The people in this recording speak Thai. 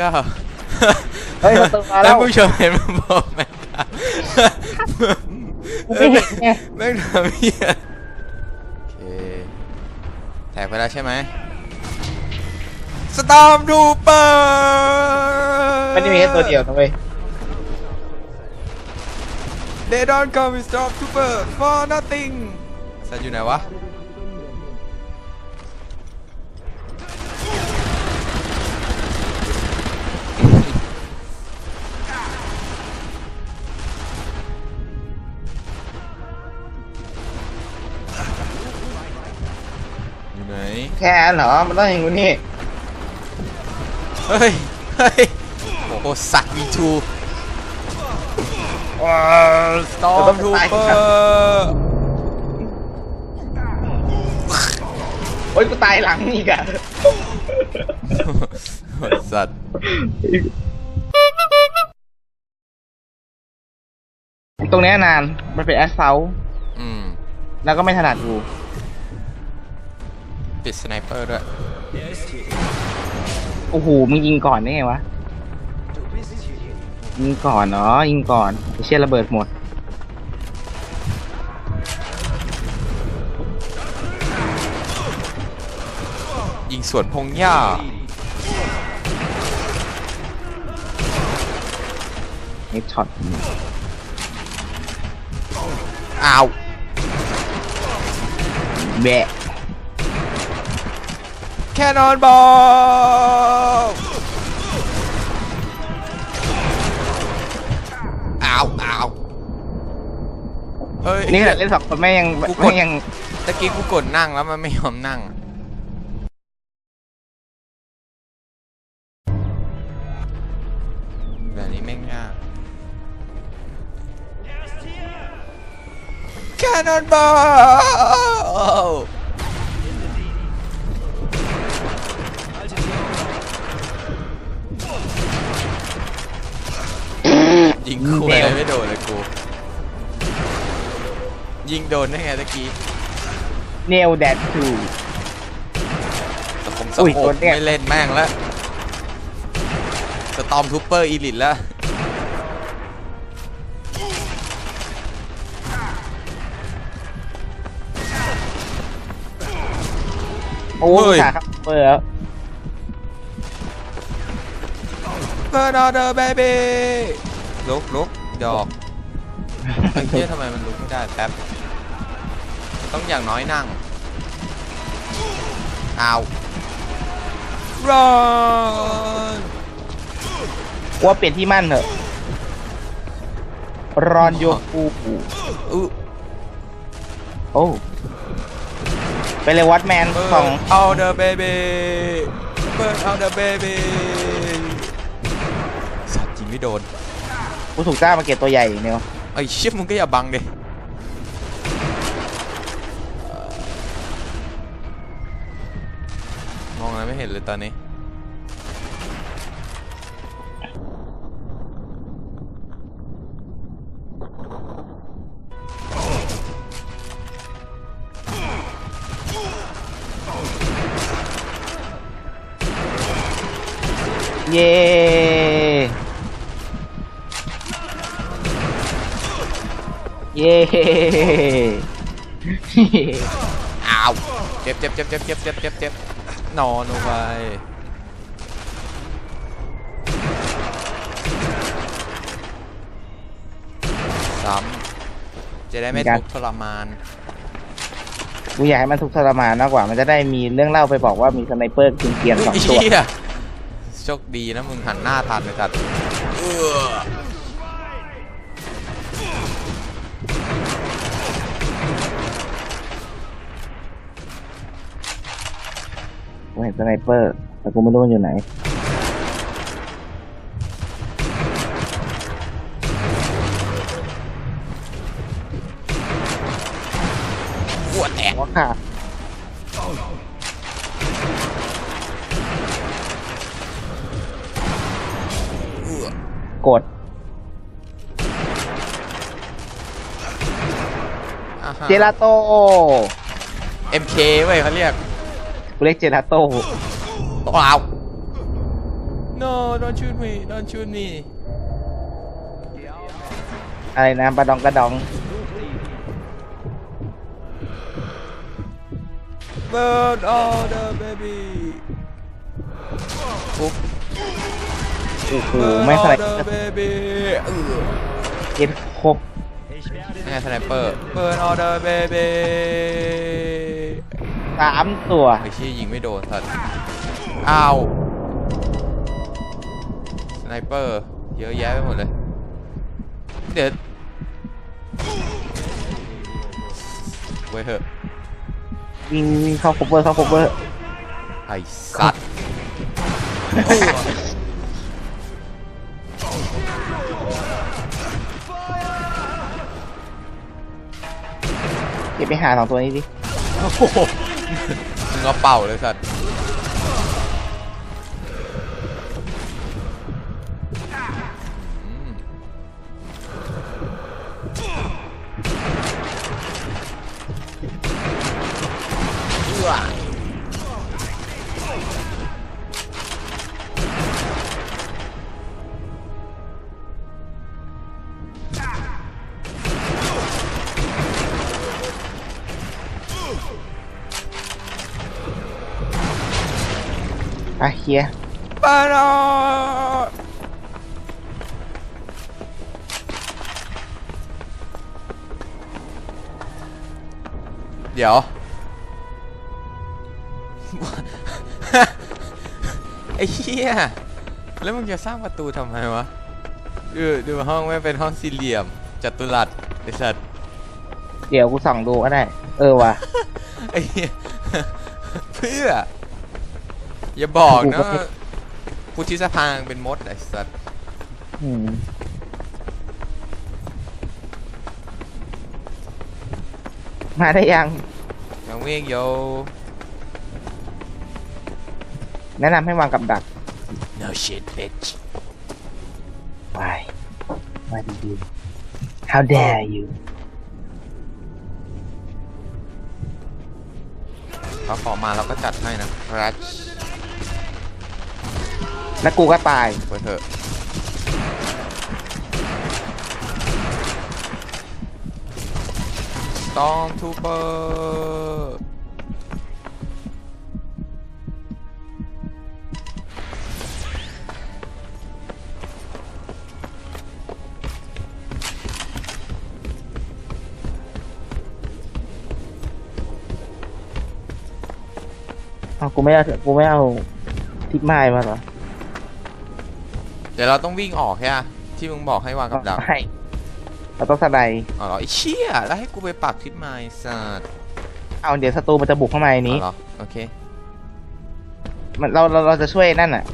เก้าเฮ้ยประตูมาแล้ท่าวนผู้ชมเห็นมันบอกไหมครับไม่เห็นไงแม่งทำเหี้ยโอเคแท็กไปแล้วใช่ไหมสตอมดูเปอร์ไม่ได้มีแค่ตัวเดียวนะเว้ยเดดอนคอมมิสตอมทูเปอร์ for nothing สัตว์อยู่ไหนวะ แค่นั้นเหรอ มันต้องอย่างนี้ เฮ้ย เฮ้ย โอ้โหสัตว์มีทูว้าวสตอมทูเปอร์โอ๊ยกูตายหลังอีกอะสัตว์ตรงเนี้ยนาน มันเป็นแอสเซลอืมแล้วก็ไม่ถนัดกู ติดสไนเปอร์ด้วยโอ้โหมึงยิงก่อนได้ไงวะยิงก่อนเนาะยิงก่อนไอ้เชี่ยระเบิดหมดยิงสวนพงหญ้าเฮดช็อตอ้าวแบะ แค่นอนบอลอ้าวอ้าวเฮ้ยนี่แหละเล่นสองคนไม่ยังกูกดไม่ยังตะกี้กูกดนั่งแล้วมันไม่ยอมนั่งอะแบบนี้แม่งยากแค่ ยิงคู่อะไรไม่โดนเลยกู ยิงโดนได้ไงตะกี้เนลแดดทูแต่ผมสอุ้ยโคโดปนเนี่ยไม่เล่นแม่งแล้วสตอมทูเปอร์อีลิทแล้ว โอ้เฮ้ยขาครับเปิดแล้วเ u อร์ นอเดอร์เบบี้ลุกลุกดอกไอ้เหี้ยทำไมมันลุกไม่ได้แป๊บ ต้องอย่างน้อยนั่งเอารอนว่าเปลี่ยนที่มั่นเถอะรอนโยกูอู้โอ้ไปเลยวัดแมนเบิของร์นเอาเดอร์เบบี้เบิร์นเอาเดอร์เบบี้สัตว์จริงไม่โดน กูถูกจ้างมาเก็บตัวใหญ่เนี่ยไอ้เชี่ยมึงก็อย่าบังดิมองอะไรไม่เห็นเลยตอนนี้เย้ เย้อ้าวเจ็บเจ็บเจ็บเจ็บเจ็บเจ็บเจ็บเจ็บนอนลงไปซ้ำจะได้ไม่ทุกข์ทรมาน กูอยากให้มันทุกข์ทรมานมากกว่า มันจะได้มีเรื่องเล่าไปบอกว่ามีสไนเปอร์กินเกรียนสองตัวเหี้ยโชคดีนะมึงหันหน้าทันเลยสัต เอื้อกูเห็นสไนเปอร์ แต่กูไม่รู้มันอยู่ไหน หัวแตกหัวขาดเอื้อกดอ่าฮะ เจลาโต MK เว้ยเขาเรียก กูเรียกเจลาโตว้าว no don't shoot me don't shoot me อะไรนะปลาดองกระดอง burn all the baby ปุ๊บโอ้โห burn ไม่ all ใส่ the baby เออ เก็บครบ นี่ไงสไนเปอร์ burn all the baby สามตัว ไอ้เชี่ยยิงไม่โดนสัตว์อ้าวสไนเปอร์เยอะแยะไปหมดเลย เดี๋ยวไว้เถอะวิ่งวิ่งเข้าคบเวอร์เข้าคบเวอร์ไอสัตว์เก็บไปหาสองตัวนี้ดิโอ้โห มึงเอาเป่าเลยสัตว์ ไปเคลียร์ปาดอเดี๋ยว ไอ้เหี้ย แล้วมึงจะสร้างประตูทำไมวะ ดูดูห้องไม่งเป็นห้องสี่เหลี่ยม จัตุรัสไอ้สัตว์เดี๋ยวกูส่องดูก็ได้ เออว่ะ ไอ้เหี้ย เพื่อ อย่าบอกนะว่าพุทธิสภางเป็นมดไอ้สัตว์อืมมาได้ยัง ยังวิ่งโยแนะนำให้วางกับดัก no shit bitch ไปมาดีๆ How dare you เขาขอมาเราก็จัดให้นะครัช แล้วกูก็ตาย ไปเถอะต้องทูเปอร์เอากูไม่เอากูไม่เอาทิปไม้มาเหรอเดี๋ยวเราต้องวิ่งออกใช่ไหมที่มึงบอกให้วางกับดักให้เราต้องสไลด์อ๋อเหรอไอ้เชี่ยแล้วให้กูไปปรับทิศไม้สัตว์เอาเดี๋ยวศัตรูมันจะบุกเข้ามาในอ๋นี้อเหรอโอเค มันเราเราเราจะช่วยนั่นอะ